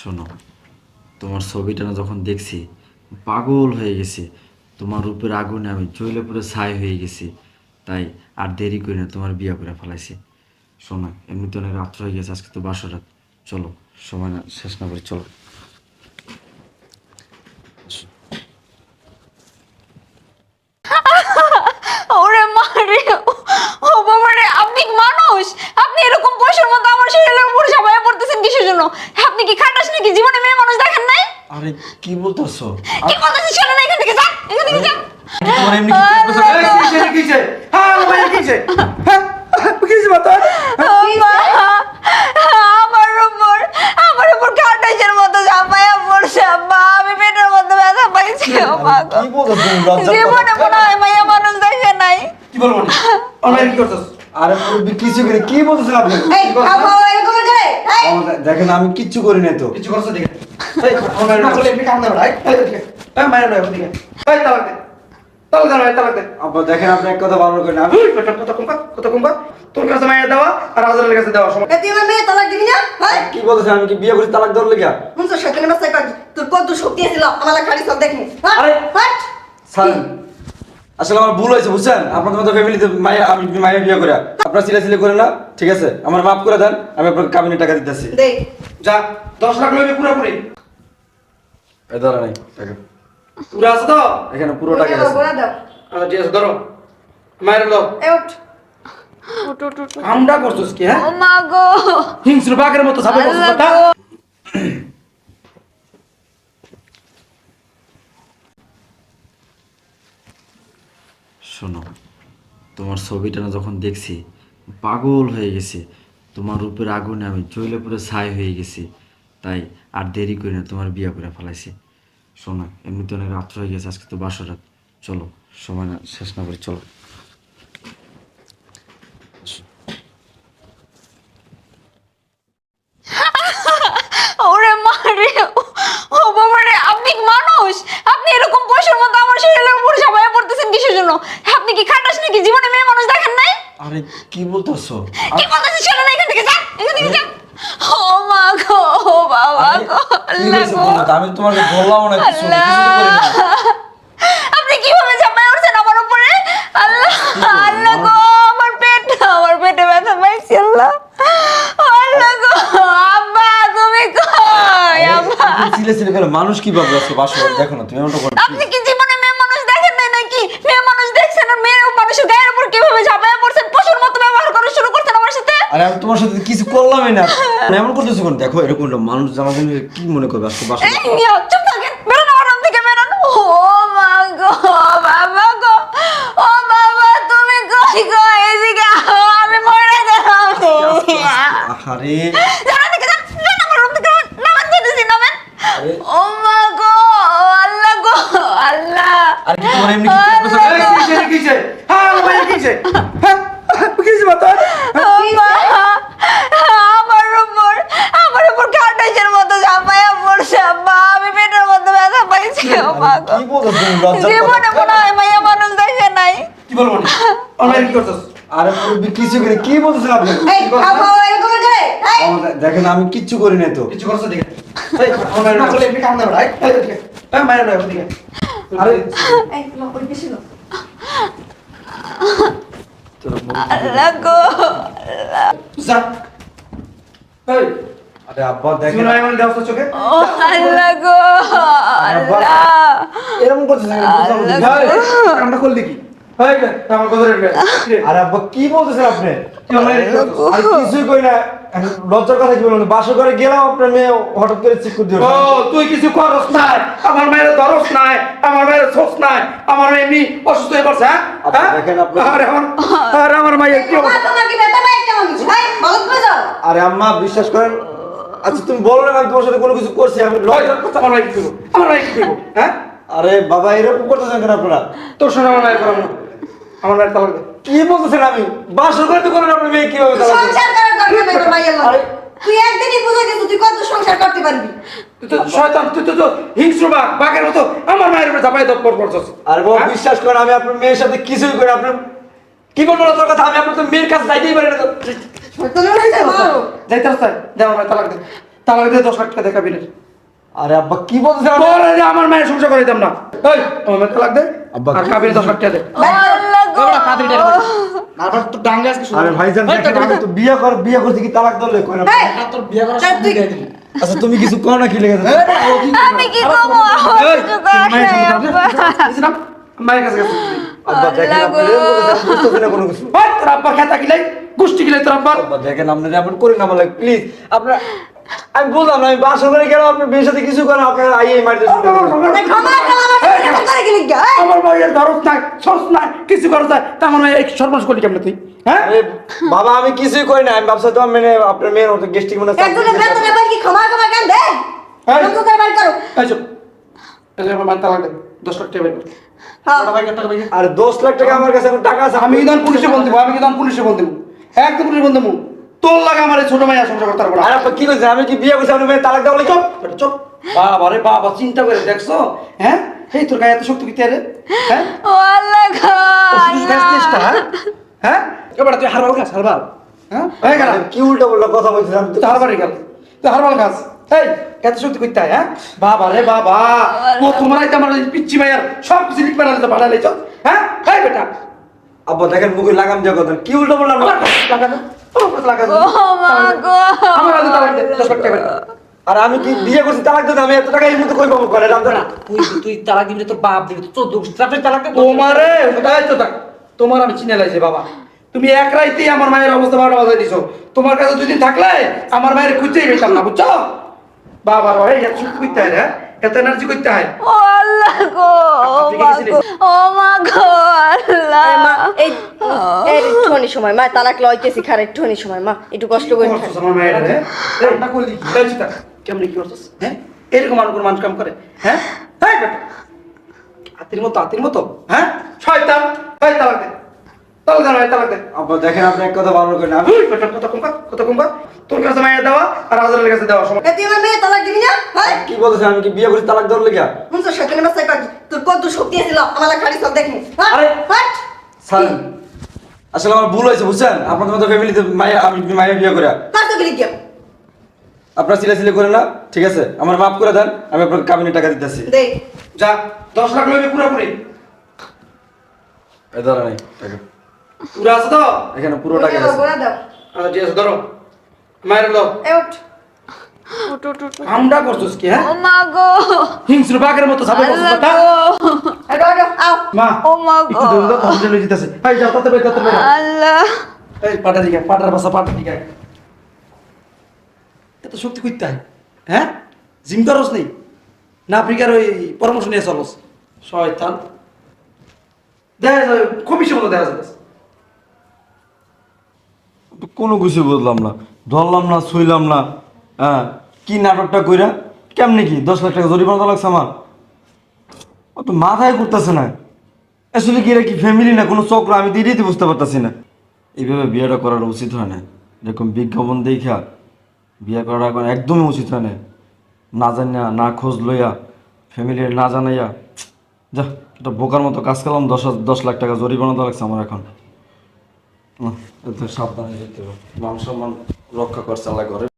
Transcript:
শোনো, তোমার ছবিটা না যখন দেখছি, পাগল হয়ে গেছি। তোমার রূপের আগুনে আমি জ্বলে পুরো ছাই হয়ে গেছি। তাই আর দেরি করি না, তোমার বিয়ে করে ফেলাইছি। শোনো, এমনিতে অনেক রাত্র হয়ে গেছে, আজকে তো বাসরাত চলো, সময় না, শেষ না করে চলো ওরে মারে ও বাবা রে আপনি কি মানুষ আপনি এরকম পশুর মতো আমার শরীরের উপর ঝাঁপাইয়া পড়তেছেন কিসের জন্য আপনি কি জীবনে মেয়ে মানুষ দেখেন নাই? আরে কি বলতেছো? কি বলতেছিস শোনো না এখান থেকে যান এখান থেকে যান। তোমার এমনি কি আম্মা, আমার উপর আমার উপর খাটাসের মতো ঝাঁপাইয়া পড়ছে আব্বা আমি পেটের মধ্যে ব্যথা পাইছি ও কি বলতেছো তুমি লজ্জা জীবনে মনে হয় মাইয়া মানুষ দেখে নাই। কি বলব? অনলাইন কি আরে কিছু করি কি আপনি? এই আব্বা এরকম দেখেন আমি কিচ্ছু করি নাই তো। কিছু করছ দেখে না না মায়ের দেখেন আপনি এক কথা বারবার করেন আমি কত কমবা কত কমবা। তোর কাছে মায়ের দেওয়া আর কাছে দেওয়া তুই আমার মেয়ে তালাক দিবি না? কি আমি কি বিয়ে করি তালাক বাচ্চা কাটি তোর কত শক্তি আছিল আমার খালি সব দেখনি আরে! হাট স্যার আসলে আমার ভুল হয়েছে বুঝছেন? আপনাদের মতো ফ্যামিলিতে মায়া আমি মায়ের বিয়ে করে আপনার সিলে সিলে করে না ঠিক আছে? আমার মাফ করে দেন আমি আপনাকে কাবিনে টাকা দিতেছি। দে যা দশ লাখ লইবি পুরোপুরি। এই ধরা নাই টাকা। পুরো আছে তো? এখানে পুরো টাকা আছে। গোড়া দাও। আচ্ছা ঠিক আছে ধরো। মায়ের লো এই উঠ। উঠ উঠ উঠ আমরা করছিস কি হ্যাঁ? ও মা গো। হিংস্র বাঘের মতো ঝাপে করছিস তা? শোনো তোমার ছবিটা না যখন দেখছি পাগল হয়ে গেছে। তোমার রূপের আগুনে আমি জ্বলে পুরো ছাই হয়ে গেছি। তাই আর দেরি করি না, তোমার বিয়ে করে ফেলাইছি। শোনা, এমনিতে অনেক রাত্র হয়ে গেছে, আজকে তো বাসর রাত। চলো, সময় না, শেষ না করে চলো ওরে মারে ও বাবা রে আপনি কি মানুষ আপনি এরকম পশুর মতো আমার শরীরের উপর ঝাঁপাইয়া পড়তেছেন কিসের জন্য আপনি কি খাটাস নাকি জীবনে মেয়ে মানুষ দেখেন নাই আরে কি বলতেছো? কি বলতেছিস শোনো না এখান থেকে যান এখান থেকে যান ও মা গো ও বাবা গো আল্লাহ গো। আমি তোমাকে বললাম না কিছু আল্লাহ। আপনি কীভাবে ঝাঁপাইয়া উঠছেন আমার উপরে? আল্লাহ আল্লাহ গো আমার পেট আমার পেটে ব্যথা পাইছি আল্লাহ। আল্লাহ গো আব্বা তুমি কই? আব্বা। সিলে সিলে করে মানুষ কি ভাববে আজকে বাসা দেখো না তুমি করো আপনি কি মানুষ দেখছেন আর মেয়ে মানুষের গায়ের উপর কীভাবে ঝাঁপাইয়া পড়ছেন? পশুর মতো ব্যবহার করা শুরু করছেন আমার সাথে। আরে আমি তোমার সাথে কিছু করলামই না। মানে এমন করতেছো কোন? দেখো এরকম একটা মানুষ জামা কিনে কি মনে করবে আজকে বাসা এই মিয়া চুপ থাকেন বেরোন আমার রুম থেকে বেরোন। ও মা গো বাবা গো ও বাবা তুমি কই গো? এদিকে আও, আমি মরে গেলাম। আরে জানা থেকে যান যান। আমার রুম থেকে নামান দিতেছি নামেন। ও মা গো আল্লাহ গো আল্লাহ আর কি তোমার এমনি কি পেট ব্যথা এই কিসে কিসে হ্যাঁ মায়ের কিসে হ্যাঁ কিসে বাতা আম্মা, আমার উপর আমার উপর খাটাসের মতো ঝাঁপাইয়া পড়ছে আব্বা আমি পেটের মধ্যে ব্যথা পাইছি ও মা গো। কি বলছো তুমি লজ্জা জীবনে মনে হয় মাইয়া মানুষ দেখে নাই। কি বলব অনলাইন কি আরে কিছু করি কি আপনি? এই দেখেন আমি কিচ্ছু করি নাই তো। কিছু করছ দেখে? এই অনলাইন না করলে এমনি কাম না ভাই এই দেখে এই মায়ের নয় ওদিকে আরে এই লো ওই বেশি লো আল্লাহ গো যা এই আরে আব্বা দেখেন। জীবন মায়ের তো চোখে? ও আল্লাহ গো আল্লাহ। এরকম করতেছেন না। ভাই কামটা করলি কি এই বে, আমার কথা রে আরে আব্বা কি বলতেছেন আপনি? কি অনলাইন করছিস আর কিছুই কই না। লজ্জার কথা কি বলবেন বাসা করে গেলাম আপনার মেয়ে হঠাৎ করে চেক দিল। ও তুই কিছু করস নাই। আমার মায়ের ধরস নাই। আমার মায়ের ছোস নাই। আমার মেয়ে এমনি অসুস্থ হয়ে পড়ছে হ্যাঁ? হ্যাঁ? দেখেন আপনি- আরে আমার আরে আমার মায়ের কি অবস্থা? তোমার কি ব্যথা পাই কেমন ভাই আরে আম্মা বিশ্বাস করেন আচ্ছা তুমি বলো না আমি তোমার সাথে কোনো কিছু করছি আমি ওই, লজ্জা আমার কি করব আমার কি করব হ্যাঁ? আরে বাবা এরকম করতেছেন কেন আপনারা? তোর শোনা আমার করাবো না আমার তালাক দে কি বলতেছেন আমি বাসা করে তো করেন আপনার মেয়ে কীভাবে সংসার করার দরকার নাই মাইয়ের আরে। তুই একদিনই বুঝে গেছিস তুই কত সংসার করতে পারবি? তুই তো শয়তান তুই তো তো হিংস্র বাঘ বাঘের মতো আমার মায়ের উপরে চাপাই দপ পর পড়ছস। আরে বাবা হ্যাঁ? বিশ্বাস করেন আমি আপনার মেয়ের সাথে কিছুই করি আপনার কি বলব তোর কথা? আমি আপনার তো মেয়ের কাছে যাইতেই পারি না হয়ে যাইতে রাস্তায় আমার তালাক দে তালাক দিয়ে দশ লাখ টাকা দে কাবিনের আরে আব্বা কি আমার মায়ের সংসার না এই আমার তালাক দে আব্বা, কাবিনের দশ লাখ টাকা দে কি আচ্ছা তুমি কিছু কর না কি লেগে আমি কি মায়ের নাই, কাছে আব্বা দেখেন আপনি কোনো কিছু তোর আব্বা খেতা কিলাই গোষ্ঠী কিলাই তোর আব্বার আব্বা দেখেন আপনারা এমন করেন না বলে প্লিজ আপনারা আমি বললাম না আমি বাসা করে গেলাম আপনি বিয়ের সাথে কিছু করেন আপনারা আইয়ে মারতে আমার করে গেলি মায়ের ধরস নাই সস নাই কিছু করস নাই তা আমার মায়ের সর্বনাশ করলি কেমন তুই? হ্যাঁ? বাবা আমি কিছুই করি না আমি ব্যবসা তো আমি মানে আপনার মেয়ের মতো গেস্টিং মনে একজনের বেতনের পর কি ক্ষমা ক্ষমা কেন দে? এরকম করে বাড়ি করো। এই যে আমার মান তালাক দে দশ লাখ টাকা বের হ্যাঁ। আর দশ লাখ টাকা আমার কাছে এখন টাকা আছে আমি কি তখন পুলিশে বল দেবো আমি কি তখন পুলিশে বল দেবো। একদম দেবো তোর লাগে আমার ছোট মাইয়া সংসার করতে পারব না। আর কি করছেন আমি কি বিয়ে করছি? আপনার মেয়ে তালাক দেওয়া চুপ চুপ। বাবা রে বাবা চিন্তা করে দেখছ? হ্যাঁ? এই তোর গায়ে এত শক্তি কিতে রে হ্যাঁ? ও আল্লাহ গো, ওষুধ হ্যাঁ? হ্যাঁ? এবার তুই হারবাল খাস হারবাল হ্যাঁ? হয়ে গেল। কি উল্টো বলল কথা বলছিস? আমি তো তুই হারবারই গেল তুই হারবাল খাস। এই এত শক্তি করতে হয় হ্যাঁ? বাবা রে বাবা। ও তোমার আইতে আমার পিচ্ছি মাইয়ার সব কিছু লিখ পারা বাড়া লেছ হ্যাঁ? এই বেটা আব্বা দেখেন মুখে লাগাম দিয়ে কথা। কি উল্টো বললাম। আর আমি কি বিয়ে করছি তালাক দিতে আমি এত টাকা এই মুহূর্তে কই পাবো? করে রাম না তুই তুই তালাক দিবি তোর বাপ দিবি তোর চোদ্দ তারপরে তালাক দে তোমারে কোথায় তো? তোমার আমি চিনে লাইছি বাবা। তুমি এক রাইতেই আমার মায়ের অবস্থা বারোটা বাজাই দিছো। তোমার কাছে দুদিন থাকলে আমার মায়ের খুঁজতেই পেতাম না বুঝছ? বাবা রে এত করতে হয় রে এত এনার্জি করতে হয়। ও গো ও মা গো ও মা গো আল্লাহ। এই মা, এই এই একটুখানি সময় মা তালাক লইতেছি খারে একটুখানি সময় মা একটু কষ্ট করে আমার মায়ের রে না করলি কি কেমনে কি করছিস হ্যাঁ? এরকম মানুষ মানুষ কাম করে? হ্যাঁ? হ্যাঁ আতির হাতির মতো হাতির মতো। হ্যাঁ? শয়তান। এই তালাক দে তালাক দে ভাই তালাক দে আব্বা দেখেন আপনি এক কথা বারবার করেন। আমি উই, কত কমকা কত কমকা তোর কাছে মায়ের দেওয়া আর আজারের কাছে দেওয়া সমান তুই আমার মেয়ে তালাক দিবি না? হ্যাঁ কি বলতেছেন? আমি কি বিয়ে করছি তালাক দেওয়ার লেগে? শুনছো সেখানে বাসায় কাজ তোর কত শক্তি ছিল আমার খালি সব দেখি। হ্যাঁ? আরে, হাট। স্যার আসলে আমার ভুল হয়েছে বুঝছেন? আপনাদের মতো ফ্যামিলিতে আমি মায়ের বিয়ে করে। কার তো আপনারা সিলে করেন না ঠিক আছে? আমার মাফ করে দেন আমি আপনাকে কাবিনে টাকা দিতেছি। দে। যা দশ লাখ পুরোপুরি। ধরা নেই টাকা পুরো আছে তো? এখানে পুরো টাকা আছে আচ্ছা ঠিক আছে ধরো মায়ের লো। আমরা করছিস কি হ্যাঁ? ও মা গো। হিংস্র বাঘের মতো সাপে কথা মা। ও মা গো। হসপিটালে যেতেছে। যাও তাতে তাতে আল্লাহ। এই পাটা দিকে পাটার বাসা পাটা দিকে। এত শক্তি করতে হয়। হ্যাঁ? জিম করস নেই না আফ্রিকার ওই পরামর্শ নিয়ে চলস? শয়তান। দেখা যায় খুবই দেখা যাচ্ছে। কোনো কিছু বুঝলাম না। ধরলাম না, ছুইলাম না। হ্যাঁ কি নাটকটা কইরা? কেমনি কি? দশ লাখ টাকা জরিমানা লাগছে আমার। ও তো মাথায় করতেছে না। আসলে কি এরা কি ফ্যামিলি না? কোনো চক্র আমি দিদিতে বুঝতে পারতাছি না। এইভাবে বিয়েটা করার উচিত হয় না। এরকম বিজ্ঞাপন দেখা বিয়ে করাটা এখন একদমই উচিত হয় না। না জানিয়া, না খোঁজ লইয়া ফ্যামিলির না জানাইয়া, যা এটা বোকার মতো কাজ করলাম, দশ দশ লাখ টাকা জরিমানা লাগছে আমার এখন। সাবধানে যেতে হবে। মান সম্মান রক্ষা করছে আল্লাহ ঘরে।